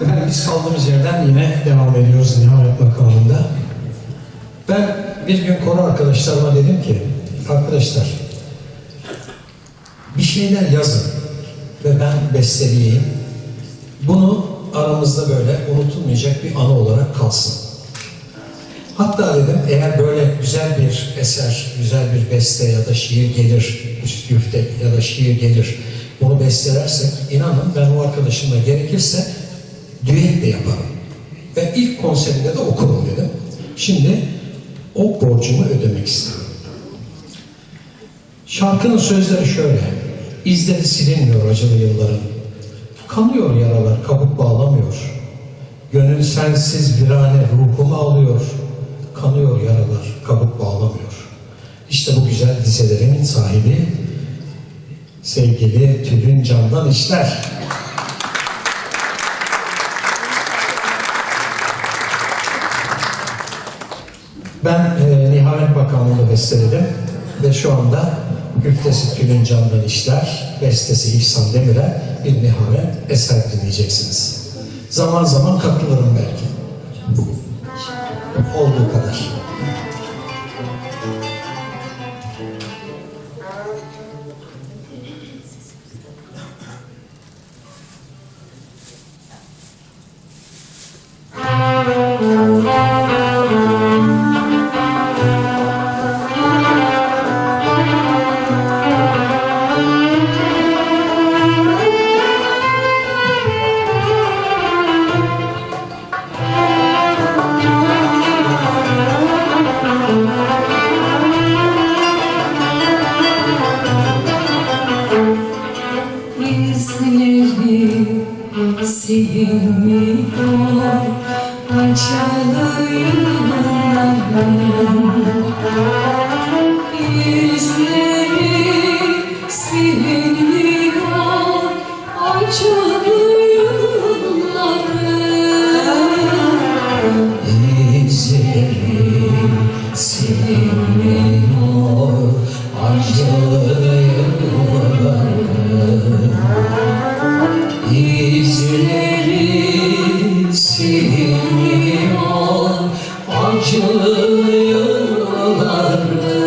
Efendim biz kaldığımız yerden yine devam ediyoruz nihayet makamında. Ben bir gün konu arkadaşlarıma dedim ki, arkadaşlar bir şeyler yazın ve ben besteleyeyim. Bunu aramızda böyle unutulmayacak bir anı olarak kalsın. Hatta dedim eğer böyle güzel bir eser, güzel bir beste ya da şiir gelir, üst güfte ya da şiir gelir, bunu bestelersek inanın ben o arkadaşımla gerekirse düet de yaparım. Ve ilk konserimde de okurum dedim. Şimdi o borcumu ödemek istedim. Şarkının sözleri şöyle. İzleri silinmiyor acılı yılların. Kanıyor yaralar, kabuk bağlamıyor. Gönül sensiz virane ruhumu alıyor. Kanıyor yaralar, kabuk bağlamıyor. İşte bu güzel dizelerimin sahibi sevgili Tülin Candan İşler. Ben e, Nihamet Bakanlığı'nı besteledim ve şu anda güftesi Tülin Candan İşler, bestesi İhsan Demir'e bir Nihamet eser dinleyeceksiniz. Zaman zaman katılırım belki. Olduğu kadar. sevmeyi kolay Parçalayamadan Father.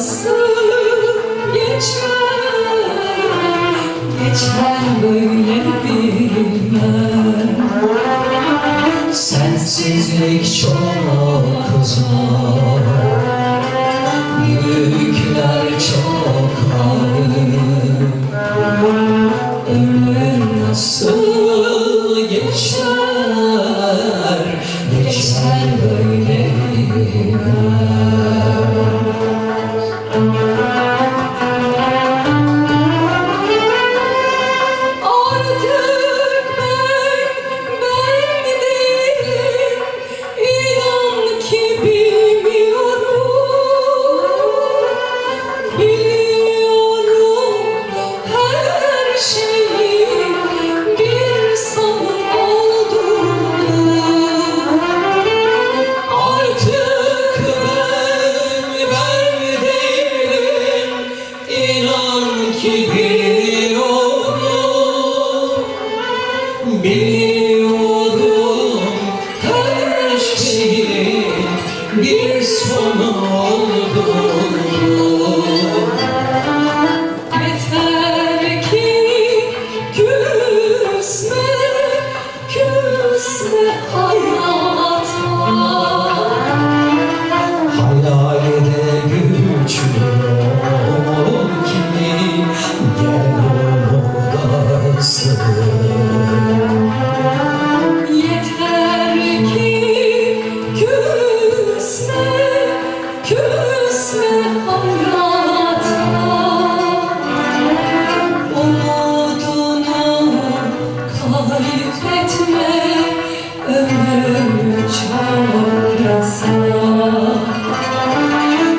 Geçer Geçer böyle bilmem. Sensizlik çok zor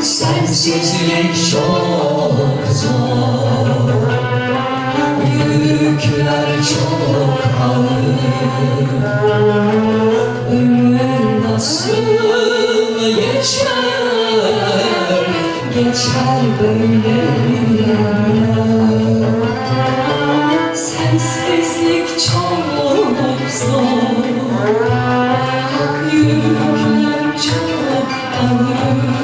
Sensizlik çok zor Yükler çok ağır. Ömür nasıl geçer Geçer böyle bir Sensizlik çok zor. Yükler çok ağır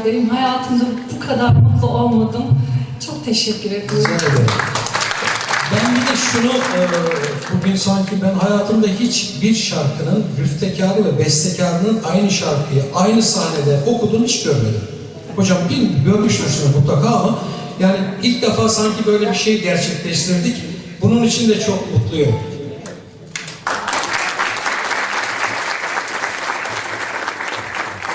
korolardayım. Hayatımda bu kadar mutlu olmadım. Çok teşekkür ediyorum. Rica ederim. Ben bir de şunu, e, bugün sanki ben hayatımda hiç bir şarkının müftekarı ve bestekarının aynı şarkıyı aynı sahnede okuduğunu hiç görmedim. Hocam bilmiyorum, görmüştürsünüz mutlaka ama yani ilk defa sanki böyle bir şey gerçekleştirdik. Bunun için de çok mutluyum.